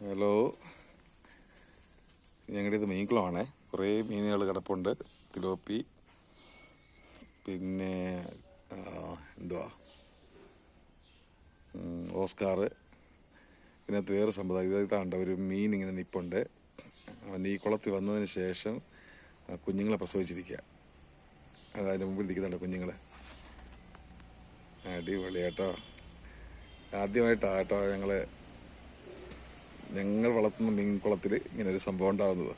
Hello ഞങ്ങളുടെ ഇത് മീൻകുളമാണേ. കുറേ മീനുകൾ കിടപ്പുണ്ട്. തിലോപ്പി. പിന്നെ എന്തുവാ? ഓസ്കാറ്. ഇതിനകത്ത് വേറെ സംഭവം. ഇതായിട്ടാണ്ട് ഒരു മീൻ ഇങ്ങനെ നിപ്പുണ്ട്. അവന്റെ ഈ കുളത്തിൽ വന്നതിന് ശേഷം കുഞ്ഞുങ്ങളെ പ്രസവിച്ചിരിക്കുക അതതിന്റെ മുമ്പിൽ നിൽക്കുന്നുണ്ട് കുഞ്ഞുങ്ങൾ അടിപൊളി കേട്ടോ ആദ്യമായിട്ടാണ് ഞങ്ങൾ ഞങ്ങൾ വളർത്തുന്ന മീൻ കുളത്തിൽ ഇങ്ങനെ ഒരു സംഭവം ഉണ്ടാകുന്നത്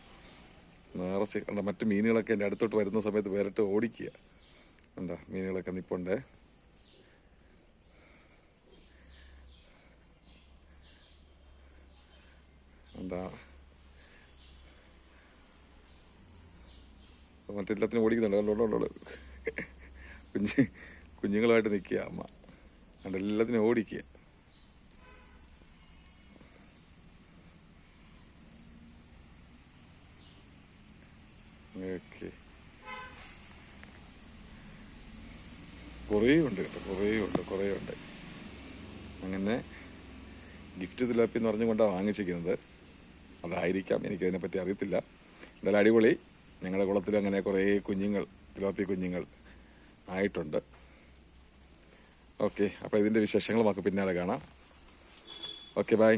നിറച്ച് കണ്ട മറ്റ് മീനുകളൊക്കെ എന്റെ അടുത്തോട്ട് വരുന്ന സമയത്ത് വേറിട്ട് ഓടിക്കുക. കണ്ടോ മീനുകളൊക്കെ നിപ്പുണ്ട് എന്താ മറ്റെല്ലാത്തിനും ഓടിക്കുന്നുണ്ട്. കണ്ടോ കണ്ടോ, കണ്ടോ കുഞ്ഞ് കുഞ്ഞുങ്ങളുമായിട്ട് നിൽക്കുക അമ്മ. കണ്ടോ എല്ലാത്തിനും ഓടിക്കുക. ഓക്കെ. കുറേ ഉണ്ട് കേട്ടോ കുറേ ഉണ്ട് കുറേ ഉണ്ട്. അങ്ങനെ ഗിഫ്റ്റ് തിലാപ്പി എന്ന് പറഞ്ഞുകൊണ്ടാണ് വാങ്ങിച്ചിരിക്കുന്നത്. അതായിരിക്കാം എനിക്കതിനെപ്പറ്റി അറിയത്തില്ല. എന്തായാലും അടിപൊളി. ഞങ്ങളുടെ കുളത്തിൽ അങ്ങനെ കുറേ കുഞ്ഞുങ്ങൾ തിലാപ്പി കുഞ്ഞുങ്ങൾ ആയിട്ടുണ്ട്. ഓക്കെ അപ്പോൾ ഇതിന്റെ വിശേഷങ്ങൾ നമുക്ക് പിന്നാലെ കാണാം. Okay bye.